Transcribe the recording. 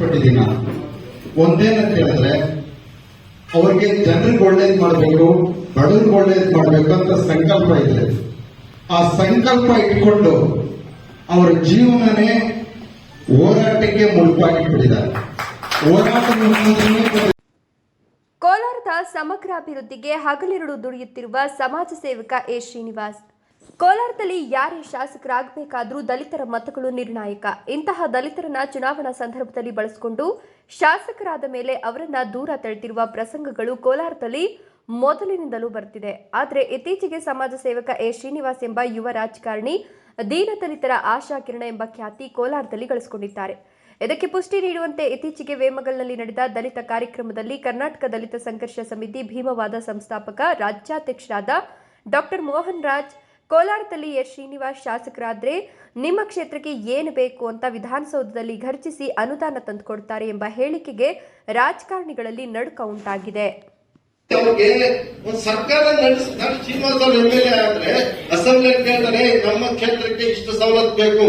ಪಟ್ಟಿದ್ದೀನಿ ಒಂದೇನ ಹೇಳಿದ್ರೆ ಅವ್ರಿಗೆ ಜನರಿಗೆ ಒಳ್ಳೇದು ಮಾಡಬೇಕು, ಬಡವ್ರಿಗೆ ಒಳ್ಳೇದು ಮಾಡಬೇಕು ಅಂತ ಸಂಕಲ್ಪ ಇದೆ. ಆ ಸಂಕಲ್ಪ ಇಟ್ಕೊಂಡು ಅವರ ಜೀವನನೇ ಹೋರಾಟಕ್ಕೆ ಮುಳುಪಾಗಿಟ್ಬಿಟ್ಟಿದ್ದಾರೆ ಹೋರಾಟ ಕೋಲಾರದ ಸಮಗ್ರ ಅಭಿವೃದ್ಧಿಗೆ ಹಗಲಿರುಳು ದುಡಿಯುತ್ತಿರುವ ಸಮಾಜ ಸೇವಕ ಎ ಶ್ರೀನಿವಾಸ್. ಕೋಲಾರದಲ್ಲಿ ಯಾರೇ ಶಾಸಕರಾಗಬೇಕಾದರೂ ದಲಿತರ ಮತಗಳು ನಿರ್ಣಾಯಕ. ಇಂತಹ ದಲಿತರನ್ನ ಚುನಾವಣಾ ಸಂದರ್ಭದಲ್ಲಿ ಬಳಸಿಕೊಂಡು ಶಾಸಕರಾದ ಮೇಲೆ ಅವರನ್ನ ದೂರ ತಳ್ತಿರುವ ಪ್ರಸಂಗಗಳು ಕೋಲಾರದಲ್ಲಿ ಮೊದಲಿನಿಂದಲೂ ಬರ್ತಿದೆ. ಆದರೆ ಇತ್ತೀಚೆಗೆ ಸಮಾಜ ಸೇವಕ ಎ ಶ್ರೀನಿವಾಸ್ ಎಂಬ ಯುವ ರಾಜಕಾರಣಿ ದೀನದಲಿತರ ಆಶಾಕಿರಣ ಎಂಬ ಖ್ಯಾತಿ ಕೋಲಾರದಲ್ಲಿ ಗಳಿಸಿಕೊಂಡಿದ್ದಾರೆ. ಇದಕ್ಕೆ ಪುಷ್ಟಿ ನೀಡುವಂತೆ ಇತ್ತೀಚೆಗೆ ವೇಮಗಲ್ನಲ್ಲಿ ನಡೆದ ದಲಿತ ಕಾರ್ಯಕ್ರಮದಲ್ಲಿ ಕರ್ನಾಟಕ ದಲಿತ ಸಂಘರ್ಷ ಸಮಿತಿ ಭೀಮವಾದ ಸಂಸ್ಥಾಪಕ ರಾಜ್ಯಾಧ್ಯಕ್ಷರಾದ ಡಾಕ್ಟರ್ ಮೋಹನ್ ರಾಜ್ ಕೋಲಾರದಲ್ಲಿ ಎಸ್ ಶ್ರೀನಿವಾಸ್ ಶಾಸಕರಾದ್ರೆ ನಿಮ್ಮ ಕ್ಷೇತ್ರಕ್ಕೆ ಏನು ಬೇಕು ಅಂತ ವಿಧಾನಸೌಧದಲ್ಲಿ ಘರ್ಜಿಸಿ ಅನುದಾನ ತಂದುಕೊಡ್ತಾರೆ ಎಂಬ ಹೇಳಿಕೆಗೆ ರಾಜಕಾರಣಿಗಳಲ್ಲಿ ನಡುಕ ಉಂಟಾಗಿದೆ. ಸರ್ಕಾರ ಶ್ರೀನಿವಾಸ್ ಎಂ ಎಲ್ ಎ ಆದ್ರೆ ಅಸೆಂಬ್ಲಿ ಕೇಳ್ತಾರೆ ನಮ್ಮ ಕ್ಷೇತ್ರಕ್ಕೆ ಇಷ್ಟು ಸವಲತ್ತು ಬೇಕು.